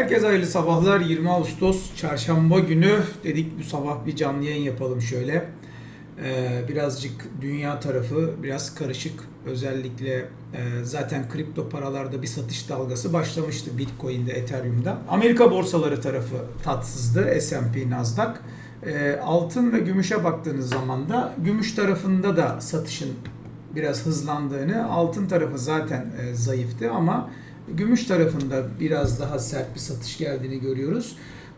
Herkese hayırlı sabahlar. 20 Ağustos çarşamba günü dedik bu sabah bir canlı yayın yapalım şöyle. Ee, birazcık dünya tarafı biraz karışık. Özellikle e, zaten kripto paralarda bir satış dalgası başlamıştı Bitcoin'de, Ethereum'da. Amerika borsaları tarafı tatsızdı. S&P, Nasdaq. Ee, altın ve gümüşe baktığınız zaman da gümüş tarafında da satışın biraz hızlandığını, altın tarafı zaten e, zayıftı ama gümüş tarafında biraz daha sert bir satış geldiğini görüyoruz.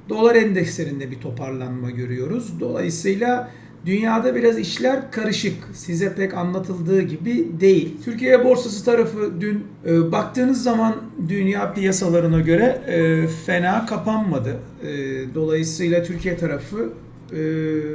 Dolar endekslerinde bir toparlanma görüyoruz. Dolayısıyla dünyada biraz işler karışık. Size pek anlatıldığı gibi değil. Türkiye borsası tarafı dün e, baktığınız zaman dünya piyasalarına göre e, fena kapanmadı. E, dolayısıyla Türkiye tarafı e,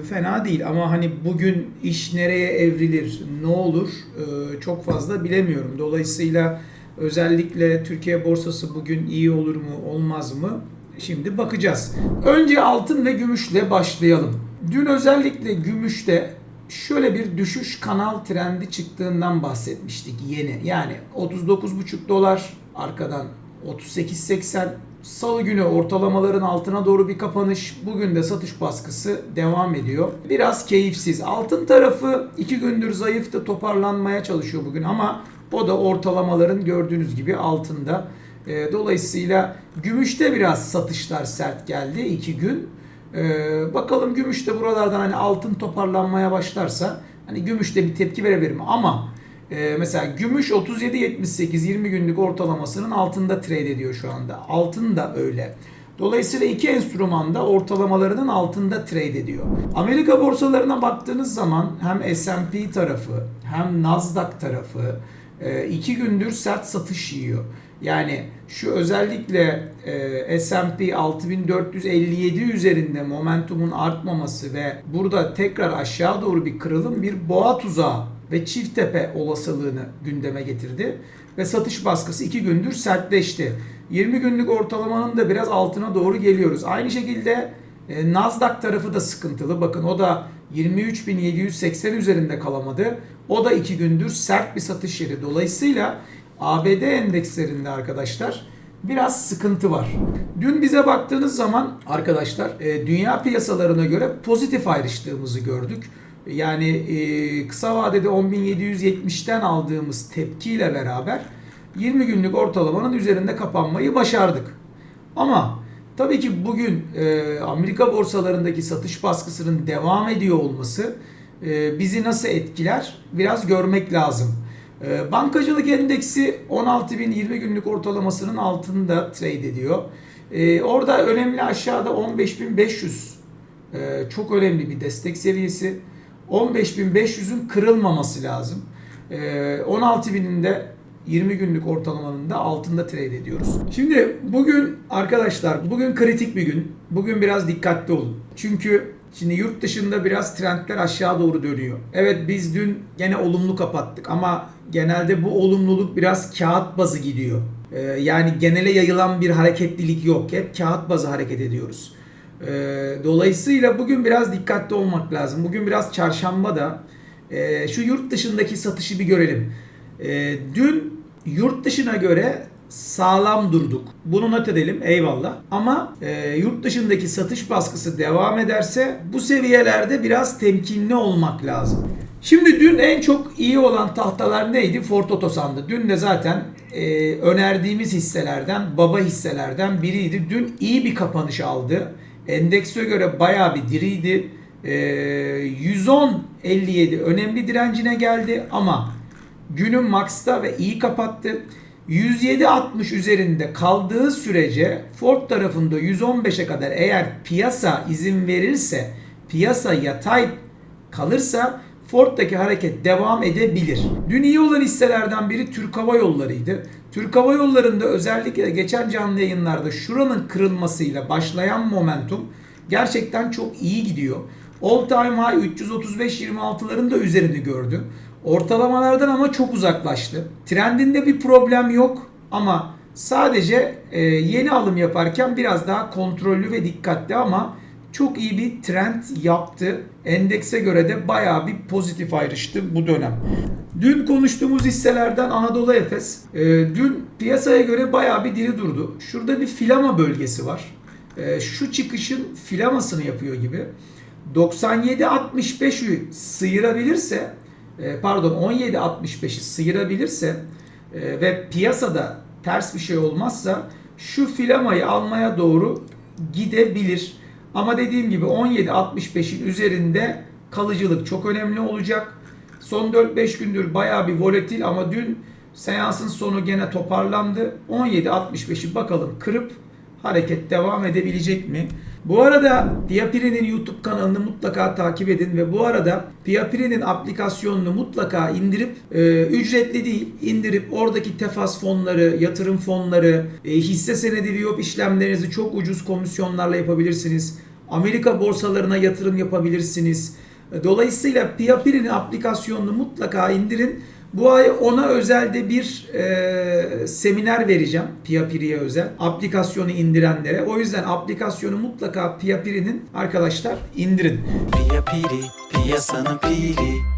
fena değil ama hani bugün iş nereye evrilir, ne olur e, çok fazla bilemiyorum. Dolayısıyla özellikle Türkiye borsası bugün iyi olur mu, olmaz mı? Şimdi bakacağız. Önce altın ve gümüşle başlayalım. Dün özellikle gümüşte şöyle bir düşüş kanal trendi çıktığından bahsetmiştik yeni. Yani 39,5 dolar arkadan 38.80 Salı günü ortalamaların altına doğru bir kapanış. Bugün de satış baskısı devam ediyor. Biraz keyifsiz. Altın tarafı iki gündür zayıftı toparlanmaya çalışıyor bugün ama o da ortalamaların gördüğünüz gibi altında. E, dolayısıyla gümüşte biraz satışlar sert geldi iki gün. E, bakalım gümüşte buralardan hani altın toparlanmaya başlarsa hani gümüşte bir tepki verebilir mi? Ama ee, mesela gümüş 37.78 20 günlük ortalamasının altında trade ediyor şu anda. Altın da öyle. Dolayısıyla iki enstrüman da ortalamalarının altında trade ediyor. Amerika borsalarına baktığınız zaman hem S&P tarafı hem Nasdaq tarafı e, gündür sert satış yiyor. Yani şu özellikle e, S&P 6457 üzerinde momentumun artmaması ve burada tekrar aşağı doğru bir kırılım bir boğa tuzağı ve çift tepe olasılığını gündeme getirdi. Ve satış baskısı 2 gündür sertleşti. 20 günlük ortalamanın da biraz altına doğru geliyoruz. Aynı şekilde e, Nasdaq tarafı da sıkıntılı. Bakın o da 23.780 üzerinde kalamadı. O da 2 gündür sert bir satış yeri. Dolayısıyla ABD endekslerinde arkadaşlar biraz sıkıntı var. Dün bize baktığınız zaman arkadaşlar e, dünya piyasalarına göre pozitif ayrıştığımızı gördük. Yani e, kısa vadede 10.770'ten aldığımız tepkiyle beraber 20 günlük ortalamanın üzerinde kapanmayı başardık. Ama tabii ki bugün e, Amerika borsalarındaki satış baskısının devam ediyor olması e, bizi nasıl etkiler biraz görmek lazım. E, bankacılık endeksi 16.020 günlük ortalamasının altında trade ediyor. E, orada önemli aşağıda 15.500 e, çok önemli bir destek seviyesi. 15.500'ün kırılmaması lazım. E, 16.000'in de 20 günlük ortalamanın da altında trade ediyoruz. Şimdi bugün arkadaşlar bugün kritik bir gün. Bugün biraz dikkatli olun. Çünkü şimdi yurt dışında biraz trendler aşağı doğru dönüyor. Evet biz dün gene olumlu kapattık ama genelde bu olumluluk biraz kağıt bazı gidiyor. Ee, yani genele yayılan bir hareketlilik yok. Hep kağıt bazı hareket ediyoruz. Ee, dolayısıyla bugün biraz dikkatli olmak lazım. Bugün biraz çarşamba da e, şu yurt dışındaki satışı bir görelim. E, dün yurt dışına göre sağlam durduk. Bunu not edelim eyvallah. Ama e, yurt dışındaki satış baskısı devam ederse bu seviyelerde biraz temkinli olmak lazım. Şimdi dün en çok iyi olan tahtalar neydi? Ford Otosan'dı. Dün de zaten e, önerdiğimiz hisselerden, baba hisselerden biriydi. Dün iyi bir kapanış aldı. Endekse göre bayağı bir diriydi. E, 110.57 önemli direncine geldi ama günün Max'ta ve iyi kapattı. 107.60 üzerinde kaldığı sürece Ford tarafında 115'e kadar eğer piyasa izin verirse, piyasa yatay kalırsa Ford'daki hareket devam edebilir. Dün iyi olan hisselerden biri Türk Hava Yolları'ydı. Türk Hava Yolları'nda özellikle geçen canlı yayınlarda şuranın kırılmasıyla başlayan momentum gerçekten çok iyi gidiyor. All time high 335-26'ların da üzerini gördü. Ortalamalardan ama çok uzaklaştı. Trendinde bir problem yok ama sadece e, yeni alım yaparken biraz daha kontrollü ve dikkatli ama çok iyi bir trend yaptı. Endekse göre de bayağı bir pozitif ayrıştı bu dönem. Dün konuştuğumuz hisselerden Anadolu Efes e, dün piyasaya göre bayağı bir diri durdu. Şurada bir filama bölgesi var. E, şu çıkışın filamasını yapıyor gibi. 97-65'ü sıyırabilirse e, pardon 17-65'i sıyırabilirse e, ve piyasada ters bir şey olmazsa şu filamayı almaya doğru gidebilir. Ama dediğim gibi 17-65'in üzerinde kalıcılık çok önemli olacak. Son 4-5 gündür bayağı bir volatil ama dün seansın sonu gene toparlandı. 17-65'i bakalım kırıp hareket devam edebilecek mi? Bu arada Piyapiri'nin YouTube kanalını mutlaka takip edin ve bu arada Piyapiri'nin aplikasyonunu mutlaka indirip e, ücretli değil indirip oradaki tefas fonları, yatırım fonları, e, hisse senedi viyop işlemlerinizi çok ucuz komisyonlarla yapabilirsiniz. Amerika borsalarına yatırım yapabilirsiniz. E, Dolayısıyla Piyapiri'nin aplikasyonunu mutlaka indirin. Bu ay ona özel de bir e, seminer vereceğim Piyapiri'ye özel. Aplikasyonu indirenlere. O yüzden aplikasyonu mutlaka Piyapiri'nin arkadaşlar indirin. Pia piri, piyasanın piri